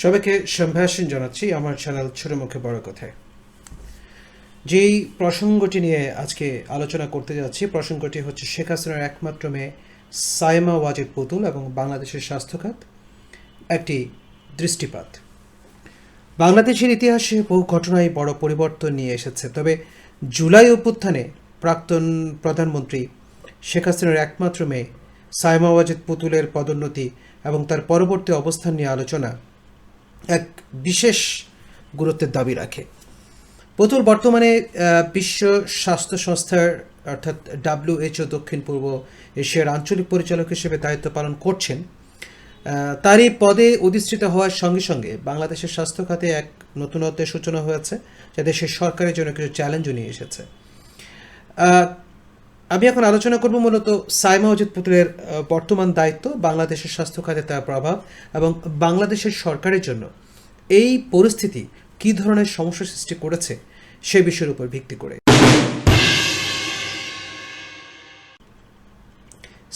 সবাইকে সম্ভাষণ জানাচ্ছি আমার চ্যানেল ছোট মুখে বড় কথায়। যেই প্রসঙ্গটি নিয়ে আজকে আলোচনা করতে যাচ্ছি, প্রসঙ্গটি হচ্ছে শেখ হাসিনার একমাত্র মেয়ে সাইমা ওয়াজিদ পুতুল এবং বাংলাদেশের স্বাস্থ্যখাত একটি দৃষ্টিপাত। বাংলাদেশের ইতিহাসে বহু ঘটনায় বড় পরিবর্তন নিয়ে এসেছে, তবে জুলাই অভ্যুত্থানে প্রাক্তন প্রধানমন্ত্রী শেখ হাসিনার একমাত্র মেয়ে সাইমা ওয়াজেদ পুতুলের পদোন্নতি এবং তার পরবর্তী অবস্থান নিয়ে আলোচনা এক বিশেষ গুরুত্বের দাবি রাখে। পুতুল বর্তমানে বিশ্ব স্বাস্থ্য সংস্থার অর্থাৎ ডাব্লিউএইচও দক্ষিণ পূর্ব এশিয়ার আঞ্চলিক পরিচালক হিসেবে দায়িত্ব পালন করছেন। আহ, তারই পদে অধিষ্ঠিত হওয়ার সঙ্গে সঙ্গে বাংলাদেশের স্বাস্থ্য খাতে এক নতুনত্বের সূচনা হয়েছে যা দেশের সরকারের জন্য কিছু চ্যালেঞ্জও নিয়ে এসেছে। আমি এখন আলোচনা করব মূলত সাইমা অজিত পুতুলের বর্তমান দায়িত্ব, বাংলাদেশের স্বাস্থ্য খাতে তার প্রভাব এবং বাংলাদেশের সরকারের জন্য। এই পরিস্থিতি কী ধরনের সমস্যা সৃষ্টি করেছে সে বিষয়ের উপর ভিত্তি করে।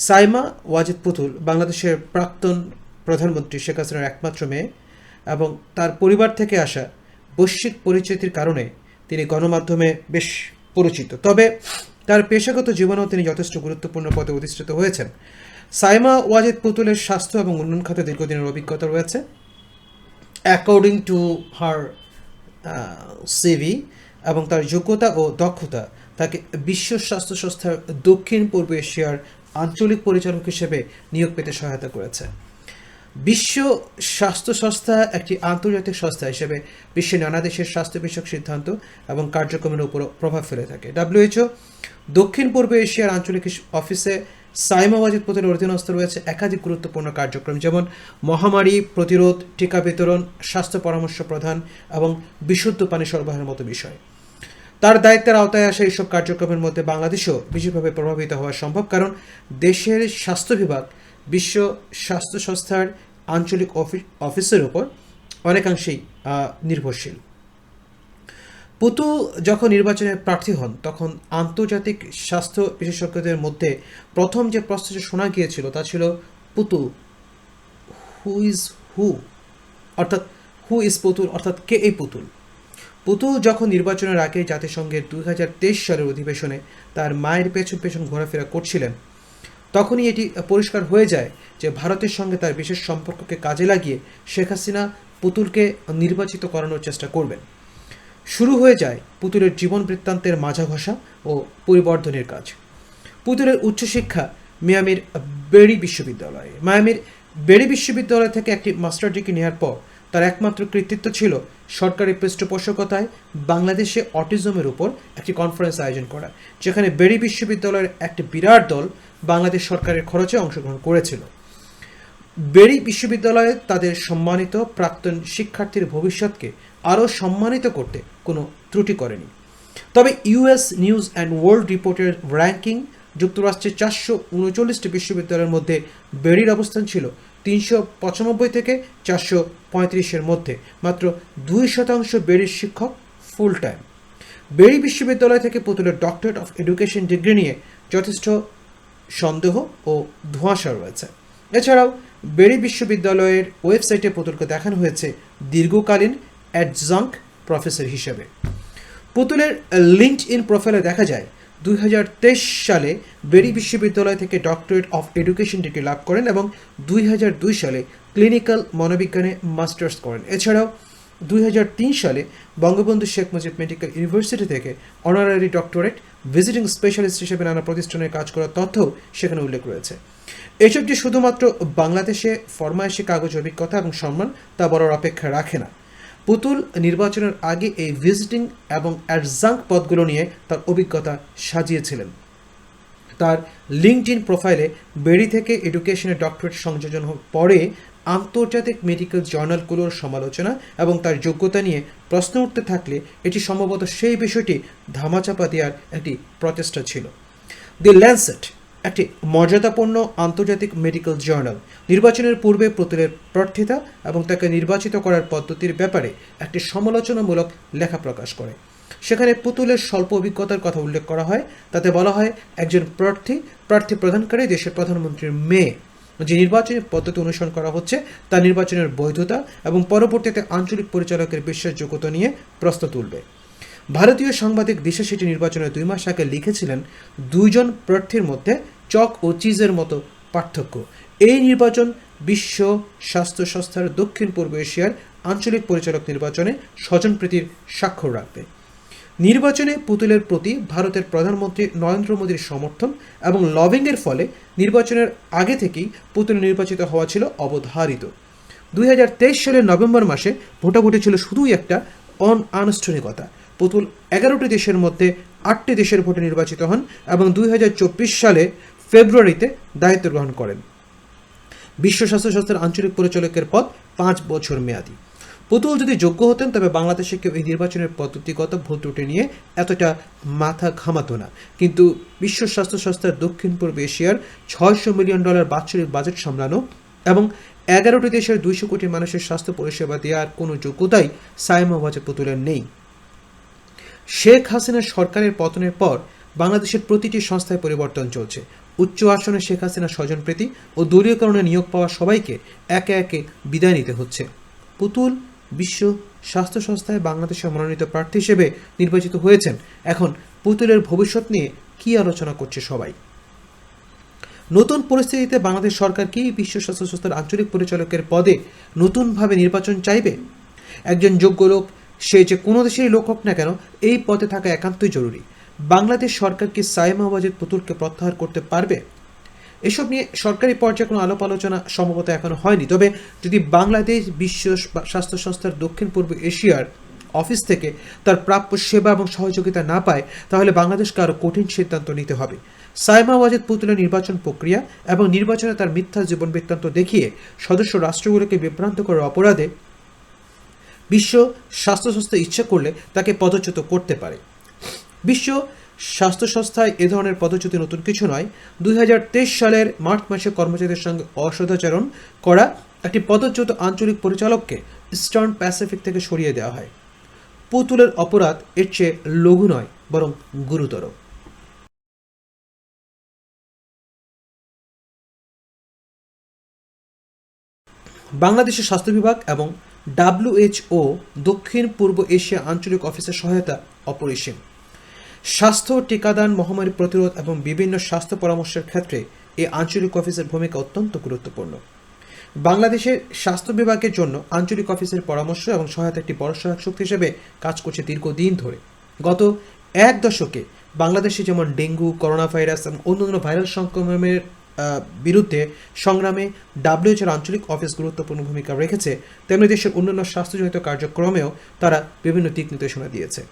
সাইমা ওয়াজিদ পুতুল বাংলাদেশের প্রাক্তন প্রধানমন্ত্রী শেখ হাসিনার একমাত্র মেয়ে এবং তার পরিবার থেকে আসা বৈশ্বিক পরিচিতির কারণে তিনি গণমাধ্যমে বেশ পরিচিত। তবে তার পেশাগত জীবনেও তিনি যথেষ্ট গুরুত্বপূর্ণ পদে অধিষ্ঠিত হয়েছেন। সাইমা ওয়াজিদ পুতুলের স্বাস্থ্য এবং উন্নয়ন খাতে দীর্ঘদিনের অভিজ্ঞতা রয়েছে। অ্যাকর্ডিং টু হার সিভি এবং তার যোগ্যতা ও দক্ষতা, তাকে বিশ্ব স্বাস্থ্য সংস্থার দক্ষিণ পূর্ব এশিয়ার আঞ্চলিক পরিচালক হিসেবে নিয়োগ পেতে সহায়তা করেছে। বিশ্ব স্বাস্থ্য সংস্থা একটি আন্তর্জাতিক সংস্থা হিসেবে বিশ্বের নানা দেশের স্বাস্থ্য বিষয়ক সিদ্ধান্ত এবং কার্যক্রমের উপর প্রভাব ফেলে থাকে। ডাব্লিউএইচও দক্ষিণ পূর্ব এশিয়ার আঞ্চলিক অফিসে সাইমা ওয়াজিদ পুতুলের অধীনস্থ রয়েছে একাধিক গুরুত্বপূর্ণ কার্যক্রম, যেমন মহামারী প্রতিরোধ, টিকা বিতরণ, স্বাস্থ্য পরামর্শ প্রদান এবং বিশুদ্ধ পানি সরবরাহের মতো বিষয়। তার দায়িত্বের আওতায় আসা এইসব কার্যক্রমের মধ্যে বাংলাদেশও বিশেষভাবে প্রভাবিত হওয়া সম্ভব, কারণ দেশের স্বাস্থ্য বিভাগ বিশ্ব স্বাস্থ্য সংস্থার আঞ্চলিক অফি- অফিসের উপর অনেকাংশেই নির্ভরশীল। পুতু যখন নির্বাচনে প্রার্থী হন, তখন আন্তর্জাতিক স্বাস্থ্য বিশেষজ্ঞদের মধ্যে প্রথম যে প্রশ্নটি শোনা গিয়েছিল তা ছিল, পুতু হু ইজ হু অর্থাৎ হু ইজ পুতুল? অর্থাৎ, কে এই পুতুল? পুতুল যখন নির্বাচনের আগে জাতিসংঘের দুই হাজার তেইশ সালের অধিবেশনে তার মায়ের পেছন পেছন ঘোরাফেরা করছিলেন, তখনই এটি পরিষ্কার হয়ে যায় যে ভারতের সঙ্গে তার বিশেষ সম্পর্ককে কাজে লাগিয়ে শেখ হাসিনা পুতুলকে নির্বাচিত করানোর চেষ্টা করবেন। শুরু হয়ে যায় পুতুলের জীবন বৃত্তান্তের মাঝা ঘষা ও পরিবর্ধনের কাজ। পুতুলের উচ্চশিক্ষা মিয়ামির বেরি বিশ্ববিদ্যালয়ে। মায়ামির বেরি বিশ্ববিদ্যালয় থেকে একটি মাস্টার ডিগ্রি নেওয়ার পর তার একমাত্র কৃতিত্ব ছিল সরকারি পৃষ্ঠপোষকতায় বাংলাদেশে অটিজমের উপর একটি কনফারেন্স আয়োজন করা, যেখানে বেরি বিশ্ববিদ্যালয়ের একটি বিরাট দল বাংলাদেশ সরকারের খরচে অংশগ্রহণ করেছিল। বেরি বিশ্ববিদ্যালয়ে তাদের সম্মানিত প্রাক্তন শিক্ষার্থীর ভবিষ্যৎকে আরও সম্মানিত করতে কোনো ত্রুটি করেনি। তবে ইউএস নিউজ অ্যান্ড ওয়ার্ল্ড রিপোর্টের র্যাঙ্কিং যুক্তরাষ্ট্রের চারশো উনচল্লিশটি বিশ্ববিদ্যালয়ের মধ্যে বেরির অবস্থান ছিল তিনশো পঁচানব্বই থেকে চারশো পঁয়ত্রিশের মধ্যে, মাত্র দুই শতাংশ বেরির শিক্ষক ফুল টাইম বেরি বিশ্ববিদ্যালয় থেকে পুতুলের ডক্টরেট অফ এডুকেশন ডিগ্রি নিয়ে যথেষ্ট সন্দেহ ও ধোঁয়াশা রয়েছে। এছাড়াও বেরি বিশ্ববিদ্যালয়ের ওয়েবসাইটে পুতুলকে দেখানো হয়েছে দীর্ঘকালীন অ্যাডজাঙ্ক প্রফেসর হিসেবে। পুতুলের লিঙ্কড ইন প্রোফাইলে দেখা যায়, দুই হাজার তেইশ সালে বেরি বিশ্ববিদ্যালয় থেকে ডক্টরেট অফ এডুকেশন ডিগ্রি লাভ করেন এবং দুই হাজার দুই সালে ক্লিনিক্যাল মনোবিজ্ঞানে মাস্টার্স করেন। এছাড়াও দুই হাজার তিন সালে বঙ্গবন্ধু শেখ মুজিব মেডিকেল ইউনিভার্সিটি থেকে অনারারি ডক্টরেট ভিজিটিং স্পেশালিস্ট হিসেবে নানা প্রতিষ্ঠানে কাজ করার তথ্যও সেখানে উল্লেখ রয়েছে। এসব যে শুধুমাত্র বাংলাদেশে ফরমায়েশি কাগজ অভিজ্ঞতা এবং সম্মান, তা বড় অপেক্ষা রাখে না। পুতুল নির্বাচনের আগে এই ভিজিটিং এবং অ্যাডজাঙ্ক পদগুলো নিয়ে তার অভিজ্ঞতা সাজিয়েছিলেন। তার লিঙ্কড ইন প্রোফাইলে বেরি থেকে এডুকেশনের ডক্টরেট সংযোজন পরে আন্তর্জাতিক মেডিকেল জার্নালগুলোর সমালোচনা এবং তার যোগ্যতা নিয়ে প্রশ্ন উঠতে থাকলে এটি সম্ভবত সেই বিষয়টি ধামাচাপা দেওয়ার একটি প্রচেষ্টা ছিল। দি ল্যান্সেট একটি মর্যাদাপূর্ণ আন্তর্জাতিক মেডিকেল জার্নাল নির্বাচনের পূর্বে পুতুলের প্রার্থিতা এবং তাকে নির্বাচিত করার পদ্ধতির ব্যাপারে একটি সমালোচনামূলক লেখা প্রকাশ করে। সেখানে পুতুলের স্বল্প অভিজ্ঞতার কথা উল্লেখ করা হয়। তাতে বলা হয়, একজন প্রার্থী প্রার্থী প্রদানকারী দেশের প্রধানমন্ত্রীর মেয়ে, যে নির্বাচনী পদ্ধতি অনুসরণ করা হচ্ছে, তা নির্বাচনের বৈধতা এবং পরবর্তীতে আঞ্চলিক পরিচালকের বিশ্বাসযোগ্যতা নিয়ে প্রশ্ন তুলবে। ভারতীয় সাংবাদিক দিশা নির্বাচনের দুই মাস আগে লিখেছিলেন, দুইজন প্রার্থীর মধ্যে চক ও চিজের মতো পার্থক্য। এই নির্বাচন বিশ্ব স্বাস্থ্য সংস্থার দক্ষিণ পূর্ব এশিয়ার আঞ্চলিক পরিচালক নির্বাচনে স্বজনপ্রীতির স্বাক্ষর রাখবে। নির্বাচনে পুতুলের প্রতি ভারতের প্রধানমন্ত্রী নরেন্দ্র মোদীর সমর্থন এবং লবিংয়ের ফলে নির্বাচনের আগে থেকেই পুতুল নির্বাচিত হওয়া ছিল অবধারিত। দুই হাজার তেইশ সালের নভেম্বর মাসে ভোটাভুটি ছিল শুধুই একটা অন আনুষ্ঠানিকতা পুতুল এগারোটি দেশের মধ্যে আটটি দেশের ভোটে নির্বাচিত হন এবং দুই হাজার চব্বিশ সালে ফেব্রুয়ারিতে দায়িত্ব গ্রহণ করেন। বিশ্ব স্বাস্থ্য সংস্থার আঞ্চলিক পরিচালকের পদ পাঁচ বছর মেয়াদী। পুতুল যদি যোগ্য হতেন, তবে বাংলাদেশে কেউ এই নির্বাচনের পদ্ধতিগত ভুল ত্রুটি নিয়ে এতটা মাথা ঘামাতো না। কিন্তু বিশ্ব স্বাস্থ্য সংস্থার দক্ষিণ পূর্ব এশিয়ার ছয়শো মিলিয়ন ডলার বাৎসরিক বাজেট সামলানো এবং এগারোটি দেশের দুইশো কোটি মানুষের স্বাস্থ্য পরিষেবা দেওয়ার কোনো যোগ্যতাই সাইমা পুতুলের নেই। শেখ হাসিনার সরকারের পতনের পর বাংলাদেশের প্রতিটি সংস্থায় পরিবর্তন চলছে। উচ্চ আসনে শেখ হাসিনা স্বজনপ্রীতি ও দলীয় কারণে নিয়োগ পাওয়া সবাইকে একে একে বিদায় নিতে হচ্ছে। পুতুল বিশ্ব স্বাস্থ্য সংস্থায় বাংলাদেশের মনোনীত প্রার্থী হিসেবে নির্বাচিত হয়েছেন। এখন পুতুলের ভবিষ্যৎ নিয়ে কী আলোচনা করছে সবাই? নতুন পরিস্থিতিতে বাংলাদেশ সরকার কি বিশ্ব স্বাস্থ্য সংস্থার আঞ্চলিক পরিচালকের পদে নতুনভাবে নির্বাচন চাইবে? একজন যোগ্য লোক সে যে কোনো দেশেরই লোক হোক না কেন, এই পদে থাকা একান্তই জরুরি। বাংলাদেশ সরকার কি সাইমা পুতুলকে প্রত্যাহার করতে পারবে? এসব নিয়ে সরকারি পর্যায়ে কোনো আলাপ আলোচনা সম্ভবত এখনও হয়নি। তবে যদি বাংলাদেশ বিশ্ব স্বাস্থ্য সংস্থার দক্ষিণ পূর্ব এশিয়ার অফিস থেকে তার প্রাপ্য সেবা এবং সহযোগিতা না পায়, তাহলে বাংলাদেশকে আরও কঠিন সিদ্ধান্ত নিতে হবে। সাইমা ওয়াজেদ পুতুলের নির্বাচন প্রক্রিয়া এবং নির্বাচনে তার মিথ্যা জীবন বৃত্তান্ত দেখিয়ে সদস্য রাষ্ট্রগুলোকে বিভ্রান্ত করার অপরাধে বিশ্ব স্বাস্থ্য সংস্থা ইচ্ছা করলে তাকে পদচ্যুত করতে পারে। বিশ্ব স্বাস্থ্য সংস্থায় এ ধরনের পদচ্যুতি নতুন কিছু নয়। দুই সালের মার্চ মাসে কর্মচারীদের সঙ্গে অসদাচরণ করা একটি পদচ্যুত আঞ্চলিক পরিচালককে ইস্টার্ন প্যাসিফিক থেকে সরিয়ে দেওয়া হয়। পুতুলের অপরাধ এর চেয়ে লঘু নয়, বরং গুরুতর। বাংলাদেশের স্বাস্থ্য বিভাগ এবং ডাব্লিউএইচও দক্ষিণ পূর্ব এশিয়া আঞ্চলিক অফিসের সহায়তা অপরিসীম স্বাস্থ্য, টিকাদান, মহামারী প্রতিরোধ এবং বিভিন্ন স্বাস্থ্য পরামর্শের ক্ষেত্রে এই আঞ্চলিক অফিসের ভূমিকা অত্যন্ত গুরুত্বপূর্ণ। বাংলাদেশের স্বাস্থ্য বিভাগের জন্য আঞ্চলিক অফিসের পরামর্শ এবং সহায়তা একটি বড় সহায়ক শক্তি হিসেবে কাজ করছে দীর্ঘদিন ধরে। গত এক দশকে বাংলাদেশে যেমন ডেঙ্গু করোনা ভাইরাস এবং অন্যান্য ভাইরাল সংক্রমণের বিরুদ্ধে সংগ্রামে ডাব্লিউএইচের আঞ্চলিক অফিস গুরুত্বপূর্ণ ভূমিকা রেখেছে, তেমনি দেশের অন্যান্য স্বাস্থ্যজনিত কার্যক্রমেও তারা বিভিন্ন দিক নির্দেশনা দিয়েছে।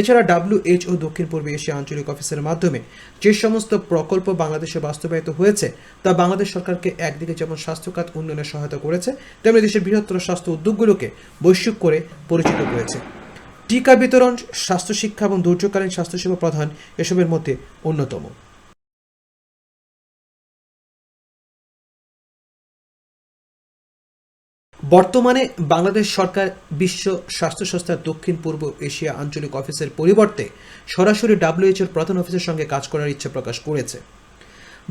এছাড়া ডাব্লিউএইচও দক্ষিণ পূর্ব এশিয়া আঞ্চলিক অফিসের মাধ্যমে যে সমস্ত প্রকল্প বাংলাদেশে বাস্তবায়িত হয়েছে, তা বাংলাদেশ সরকারকে একদিকে যেমন স্বাস্থ্য খাত উন্নয়নে সহায়তা করেছে, তেমনি দেশের বৃহত্তর স্বাস্থ্য উদ্যোগগুলোকে বৈশ্বিক করে পরিচিত করেছে। টিকা বিতরণ, স্বাস্থ্য শিক্ষা এবং দুর্যোগকালীন স্বাস্থ্যসেবা প্রধান এসবের মধ্যে অন্যতম। বর্তমানে বাংলাদেশ সরকার বিশ্ব স্বাস্থ্য সংস্থার দক্ষিণ পূর্ব এশিয়া আঞ্চলিক অফিসের পরিবর্তে সরাসরি ডাব্লিউএইচওর প্রধান অফিসের সঙ্গে কাজ করার ইচ্ছা প্রকাশ করেছে।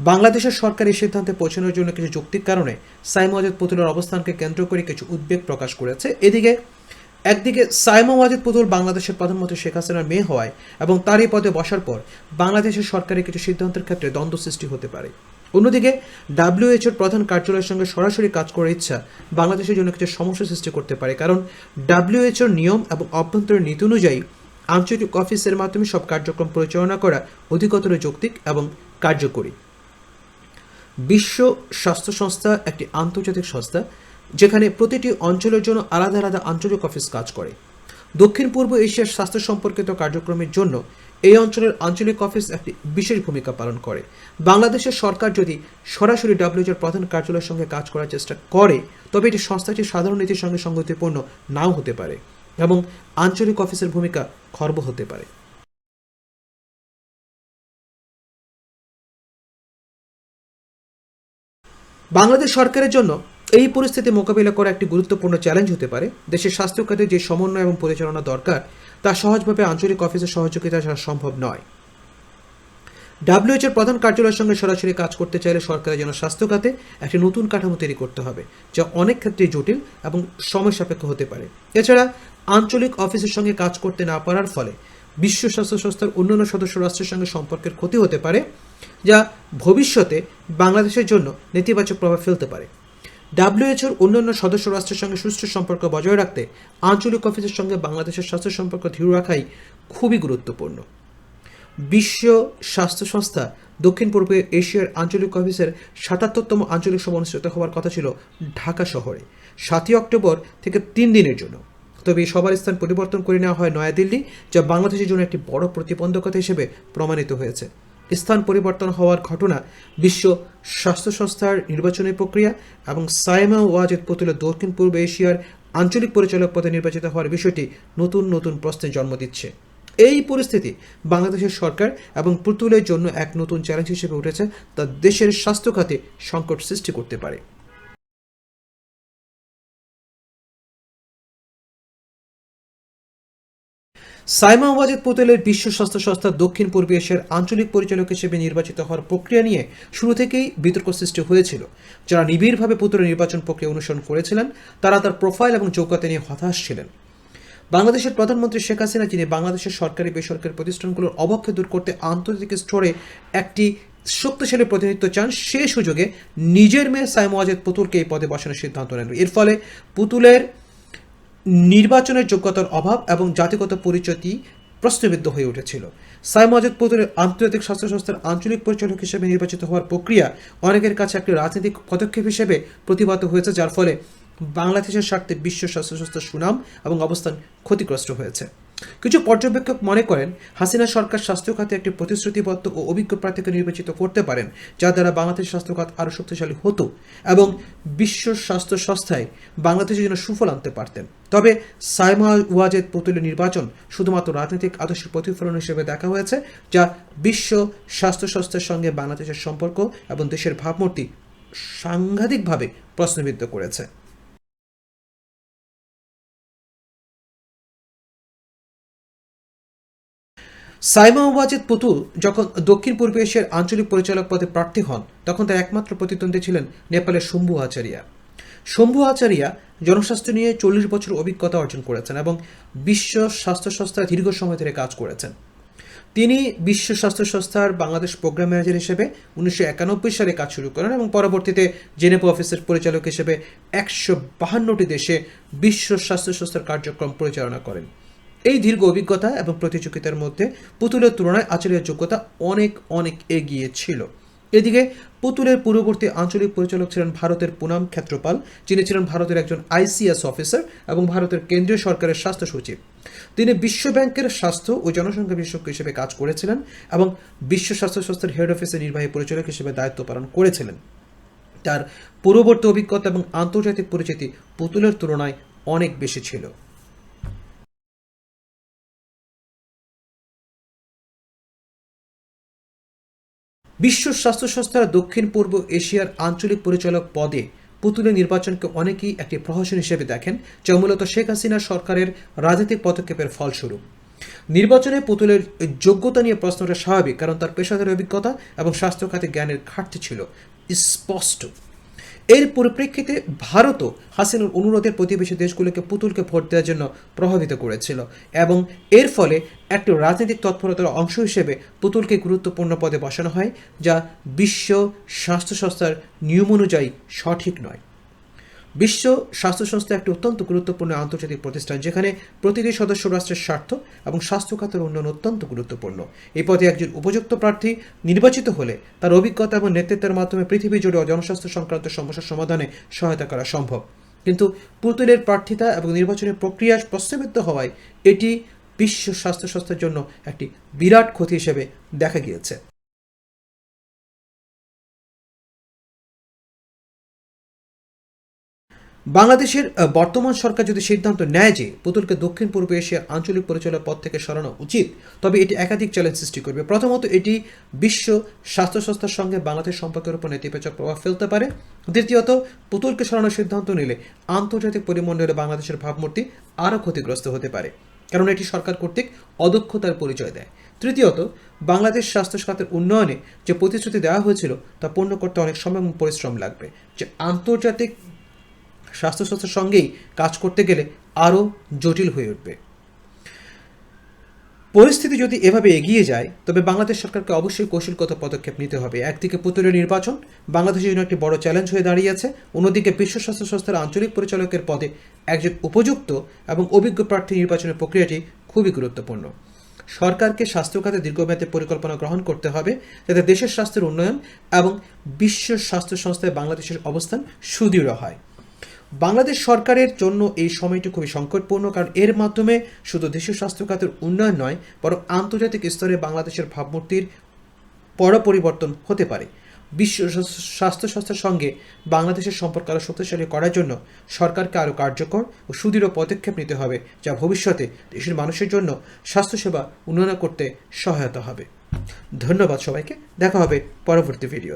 বাংলাদেশের সরকার এই সিদ্ধান্তে পৌঁছানোর জন্য কিছু যৌক্তিক কারণে সাইমা ওয়াজেদ পুতুলের অবস্থানকে কেন্দ্র করে কিছু উদ্বেগ প্রকাশ করেছে। এদিকে, একদিকে সাইমা ওয়াজেদ পুতুল বাংলাদেশের প্রধানমন্ত্রী শেখ হাসিনার মেয়ে হওয়ায় এবং তারই পদে বসার পর বাংলাদেশের সরকারের কিছু সিদ্ধান্তের ক্ষেত্রে দ্বন্দ্ব সৃষ্টি হতে পারে। অন্যদিকে ডাব্লিউএইচওর প্রধান কার্যালয়ের সঙ্গে সরাসরি কাজ করার ইচ্ছা বাংলাদেশের জন্য কিছু সমস্যা সৃষ্টি করতে পারে। কারণ ডাব্লিউএইচওর নিয়ম এবং অভ্যন্তরীণ নীতি অনুযায়ী আঞ্চলিক অফিসের মাধ্যমে সব কার্যক্রম পরিচালনা করা অধিকতর যৌক্তিক এবং কার্যকরী। বিশ্ব স্বাস্থ্য সংস্থা একটি আন্তর্জাতিক সংস্থা, যেখানে প্রতিটি অঞ্চলের জন্য আলাদা আলাদা আঞ্চলিক অফিস কাজ করে। দক্ষিণ পূর্ব এশিয়ার স্বাস্থ্য সম্পর্কিত কার্যক্রমের জন্য এই অঞ্চলের আঞ্চলিক অফিস একটি বিশেষ ভূমিকা পালন করে। বাংলাদেশের সরকার যদি সরাসরি ডাব্লিউএইচওর প্রধান কার্যালয়ের সঙ্গে কাজ করার চেষ্টা করে, তবে এটি সংস্থাটি সাধারণ নীতির সঙ্গে সঙ্গতিপূর্ণ নাও হতে পারে এবং আঞ্চলিক অফিসের ভূমিকা খর্ব হতে পারে। বাংলাদেশ সরকারের জন্য এই পরিস্থিতি মোকাবিলা করা একটি গুরুত্বপূর্ণ চ্যালেঞ্জ হতে পারে। দেশের স্বাস্থ্য খাতে যে সমন্বয় এবং পরিচালনা দরকার তা সহজভাবে আঞ্চলিক অফিসের সহযোগিতা ছাড়া সম্ভব নয়। ডাব্লিউএইচের প্রধান কার্যালয়ের সঙ্গে সরাসরি কাজ করতে চাইলে সরকারের জন্য স্বাস্থ্য খাতে একটি নতুন কাঠামো তৈরি করতে হবে, যা অনেক ক্ষেত্রে জটিল এবং সময় সাপেক্ষ হতে পারে। এছাড়া আঞ্চলিক অফিসের সঙ্গে কাজ করতে না পারার ফলে বিশ্ব স্বাস্থ্য সংস্থার অন্যান্য সদস্য রাষ্ট্রের সঙ্গে সম্পর্কের ক্ষতি হতে পারে, যা ভবিষ্যতে বাংলাদেশের জন্য নেতিবাচক প্রভাব ফেলতে পারে। ডাব্লিউএইচওর অন্যান্য সদস্য রাষ্ট্রের সঙ্গে সুষ্ঠু সম্পর্ক বজায় রাখতে আঞ্চলিক অফিসের সঙ্গে বাংলাদেশের স্বাস্থ্য সম্পর্ক দৃঢ় রাখাই খুবই গুরুত্বপূর্ণ। বিশ্ব স্বাস্থ্য সংস্থা দক্ষিণ পূর্ব এশিয়ার আঞ্চলিক অফিসের সাতাত্তরতম আঞ্চলিক সভা অনুষ্ঠিত হওয়ার কথা ছিল ঢাকা শহরে, সাতই অক্টোবর থেকে তিন দিনের জন্য। তবে এই সবার স্থান পরিবর্তন করে নেওয়া হয় নয়াদিল্লি, যা বাংলাদেশের জন্য একটি বড় প্রতিবন্ধকতা হিসেবে প্রমাণিত হয়েছে। স্থান পরিবর্তন হওয়ার ঘটনা বিশ্ব স্বাস্থ্য সংস্থার নির্বাচনী প্রক্রিয়া এবং সাইমা ওয়াজেদ পুতুলে দক্ষিণ পূর্ব এশিয়ার আঞ্চলিক পরিচালক পদে নির্বাচিত হওয়ার বিষয়টি নতুন নতুন প্রশ্নের জন্ম দিচ্ছে। এই পরিস্থিতি বাংলাদেশের সরকার এবং পুতুলের জন্য এক নতুন চ্যালেঞ্জ হিসেবে উঠেছে তা দেশের স্বাস্থ্য খাতে সংকট সৃষ্টি করতে পারে। সাইমা ওয়াজেদ পুতুলের বিশ্ব স্বাস্থ্য সংস্থা দক্ষিণ পূর্ব এশিয়ার আঞ্চলিক পরিচালক হিসেবে নির্বাচিত হওয়ার প্রক্রিয়া নিয়ে শুরু থেকেই বিতর্ক সৃষ্টি হয়েছিল। যারা নিবিড়ভাবে পুতুলের নির্বাচন প্রক্রিয়া অনুসরণ করেছিলেন, তারা তার প্রোফাইল এবং যোগ্যতা নিয়ে হতাশ ছিলেন। বাংলাদেশের প্রধানমন্ত্রী শেখ হাসিনা, যিনি বাংলাদেশের সরকারি বেসরকারি প্রতিষ্ঠানগুলোর অবক্ষে দূর করতে আন্তর্জাতিক স্তরে একটি শক্তিশালী প্রতিনিধিত্ব চান, সে সুযোগে নিজের মেয়ে সাইমা ওয়াজেদ পুতুলকে এই পদে বসানোর সিদ্ধান্ত নেন। এর ফলে পুতুলের নির্বাচনের যোগ্যতার অভাব এবং জাতিগত পরিচয়টি প্রশ্নবিদ্ধ হয়ে উঠেছিল। সাই আজাদ পুতুলের আন্তর্জাতিক স্বাস্থ্য সংস্থার আঞ্চলিক পরিচালক হিসেবে নির্বাচিত হওয়ার প্রক্রিয়া অনেকের কাছে একটি রাজনৈতিক পদক্ষেপ হিসেবে প্রতিবাদ হয়েছে, যার ফলে বাংলাদেশের স্বার্থে বিশ্ব স্বাস্থ্য সংস্থার সুনাম এবং অবস্থান ক্ষতিগ্রস্ত হয়েছে। কিছু পর্যবেক্ষক মনে করেন, হাসিনা সরকার স্বাস্থ্য খাতে একটি প্রতিশ্রুতিবদ্ধ ও অভিজ্ঞ প্রার্থীকে নির্বাচিত করতে পারেন, যা দ্বারা বাংলাদেশ স্বাস্থ্য খাত আরও শক্তিশালী হতো এবং বিশ্ব স্বাস্থ্য সংস্থায় বাংলাদেশের জন্য সুফল আনতে পারতেন। তবে সাইমা ওয়াজেদ পুতুলের নির্বাচন শুধুমাত্র রাজনৈতিক আদর্শের প্রতিফলন হিসেবে দেখা হয়েছে, যা বিশ্ব স্বাস্থ্য সংস্থার সঙ্গে বাংলাদেশের সম্পর্ক এবং দেশের ভাবমূর্তি সাংঘাতিকভাবে প্রশ্নবিদ্ধ করেছে। সাইমা ওয়াজেদ পুতুল যখন দক্ষিণ পূর্ব এশিয়ার আঞ্চলিক পরিচালক পদে প্রার্থী হন, তখন তার একমাত্র প্রতিদ্বন্দ্বী ছিলেন নেপালের শম্ভু আচারিয়া। শম্ভু আচারিয়া জনস্বাস্থ্য নিয়ে চল্লিশ বছর অভিজ্ঞতা অর্জন করেছেন এবং বিশ্ব স্বাস্থ্য সংস্থায় দীর্ঘ সময় ধরে কাজ করেছেন। তিনি বিশ্ব স্বাস্থ্য সংস্থার বাংলাদেশ প্রোগ্রাম ম্যানেজার হিসেবে উনিশশো একানব্বই সালে কাজ শুরু করেন এবং পরবর্তীতে জেনেভা অফিসের পরিচালক হিসেবে একশো বাহান্নটি দেশে বিশ্ব স্বাস্থ্য সংস্থার কার্যক্রম পরিচালনা করেন। এই দীর্ঘ অভিজ্ঞতা এবং প্রতিযোগিতার মধ্যে পুতুলের তুলনায় আচার্যের যোগ্যতা অনেক অনেক এগিয়ে ছিল। এদিকে, পুতুলের পূর্ববর্তী আঞ্চলিক পরিচালক ছিলেন ভারতের পুনাম ক্ষেত্রপাল, যিনি ছিলেন ভারতের একজন আইসিএস অফিসার এবং ভারতের কেন্দ্রীয় সরকারের স্বাস্থ্য সচিব। তিনি বিশ্ব ব্যাংকের স্বাস্থ্য ও জনসংখ্যা বিশেষজ্ঞ হিসেবে কাজ করেছিলেন এবং বিশ্ব স্বাস্থ্য সংস্থার হেড অফিসের নির্বাহী পরিচালক হিসেবে দায়িত্ব পালন করেছিলেন। তার পূর্ববর্তী অভিজ্ঞতা এবং আন্তর্জাতিক পরিচিতি পুতুলের তুলনায় অনেক বেশি ছিল। বিশ্ব স্বাস্থ্য সংস্থার দক্ষিণ পূর্ব এশিয়ার আঞ্চলিক পরিচালক পদে পুতুলের নির্বাচনকে অনেকেই একটি প্রহসন হিসেবে দেখেন, যা মূলত শেখ হাসিনা সরকারের রাজনৈতিক পদক্ষেপের ফলস্বরূপ। নির্বাচনে পুতুলের যোগ্যতা নিয়ে প্রশ্নটা স্বাভাবিক, কারণ তার পেশাদার অভিজ্ঞতা এবং স্বাস্থ্য খাতে জ্ঞানের ঘাটতি ছিল। স্পষ্ট। এর পরিপ্রেক্ষিতে ভারতও হাসিনুর অনুরোধের প্রতিবেশী দেশগুলোকে পুতুলকে ভোট দেওয়ার জন্য প্রভাবিত করেছিল এবং এর ফলে একটি রাজনৈতিক তৎপরতার অংশ হিসেবে পুতুলকে গুরুত্বপূর্ণ পদে বসানো হয়, যা বিশ্ব স্বাস্থ্য সংস্থার নিয়ম অনুযায়ী সঠিক নয়। বিশ্ব স্বাস্থ্য সংস্থা একটি অত্যন্ত গুরুত্বপূর্ণ আন্তর্জাতিক প্রতিষ্ঠান যেখানে প্রতিটি সদস্য রাষ্ট্রের স্বার্থ এবং স্বাস্থ্য খাতের উন্নয়ন অত্যন্ত গুরুত্বপূর্ণ। এই পদে একজন উপযুক্ত প্রার্থী নির্বাচিত হলে তার অভিজ্ঞতা এবং নেতৃত্বের মাধ্যমে পৃথিবী জুড়ে জনস্বাস্থ্য সংক্রান্ত সমস্যার সমাধানে সহায়তা করা সম্ভব। কিন্তু পুতুলের প্রার্থিতা এবং নির্বাচনের প্রক্রিয়া প্রশ্নবিদ্ধ হওয়ায় এটি বিশ্ব স্বাস্থ্য সংস্থার জন্য একটি বিরাট ক্ষতি হিসেবে দেখা গিয়েছে। বাংলাদেশের বর্তমান সরকার যদি সিদ্ধান্ত নেয় যে পুতুলকে দক্ষিণ পূর্ব এশিয়ার আঞ্চলিক পরিচালক পদ থেকে সরানো উচিত, তবে এটি একাধিক চ্যালেঞ্জ সৃষ্টি করবে। প্রথমত, এটি বিশ্ব স্বাস্থ্য সংস্থার সঙ্গে বাংলাদেশ সম্পর্কের উপর নেতিবাচক প্রভাব ফেলতে পারে। দ্বিতীয়ত, পুতুলকে সরানোর সিদ্ধান্ত নিলে আন্তর্জাতিক পরিমণ্ডলে বাংলাদেশের ভাবমূর্তি আরও ক্ষতিগ্রস্ত হতে পারে, কারণ এটি সরকার কর্তৃক অদক্ষতার পরিচয় দেয়। তৃতীয়ত, বাংলাদেশ স্বাস্থ্য খাতের উন্নয়নে যে প্রতিশ্রুতি দেওয়া হয়েছিল তা পূর্ণ করতে অনেক সময় পরিশ্রম লাগবে, যে আন্তর্জাতিক স্বাস্থ্য সংস্থার সঙ্গেই কাজ করতে গেলে আরও জটিল হয়ে উঠবে। পরিস্থিতি যদি এভাবে এগিয়ে যায়, তবে বাংলাদেশ সরকারকে অবশ্যই কৌশলগত পদক্ষেপ নিতে হবে। একদিকে পুতুলের নির্বাচন, বাংলাদেশের জন্য একটি বড় চ্যালেঞ্জ হয়ে দাঁড়িয়েছে অন্যদিকে বিশ্ব স্বাস্থ্য সংস্থার আঞ্চলিক পরিচালকের পদে একজন উপযুক্ত এবং অভিজ্ঞ প্রার্থী নির্বাচনের প্রক্রিয়াটি খুবই গুরুত্বপূর্ণ। সরকারকে স্বাস্থ্য খাতে দীর্ঘমেয়াদী পরিকল্পনা গ্রহণ করতে হবে, যাতে দেশের স্বাস্থ্যের উন্নয়ন এবং বিশ্ব স্বাস্থ্য সংস্থায় বাংলাদেশের অবস্থান সুদৃঢ় হয়। বাংলাদেশ সরকারের জন্য এই সময়টি খুবই সংকটপূর্ণ কারণ এর মাধ্যমে শুধু দেশের স্বাস্থ্য খাতের উন্নয়ন নয়, বরং আন্তর্জাতিক স্তরে বাংলাদেশের ভাবমূর্তির বড় পরিবর্তন হতে পারে। বিশ্ব স্বাস্থ্য সংস্থার সঙ্গে বাংলাদেশের সম্পর্ক আরও শক্তিশালী করার জন্য সরকারকে আরও কার্যকর ও সুদৃঢ় পদক্ষেপ নিতে হবে, যা ভবিষ্যতে দেশের মানুষের জন্য স্বাস্থ্যসেবা উন্নয়ন করতে সহায়তা হবে। ধন্যবাদ সবাইকে। দেখা হবে পরবর্তী ভিডিও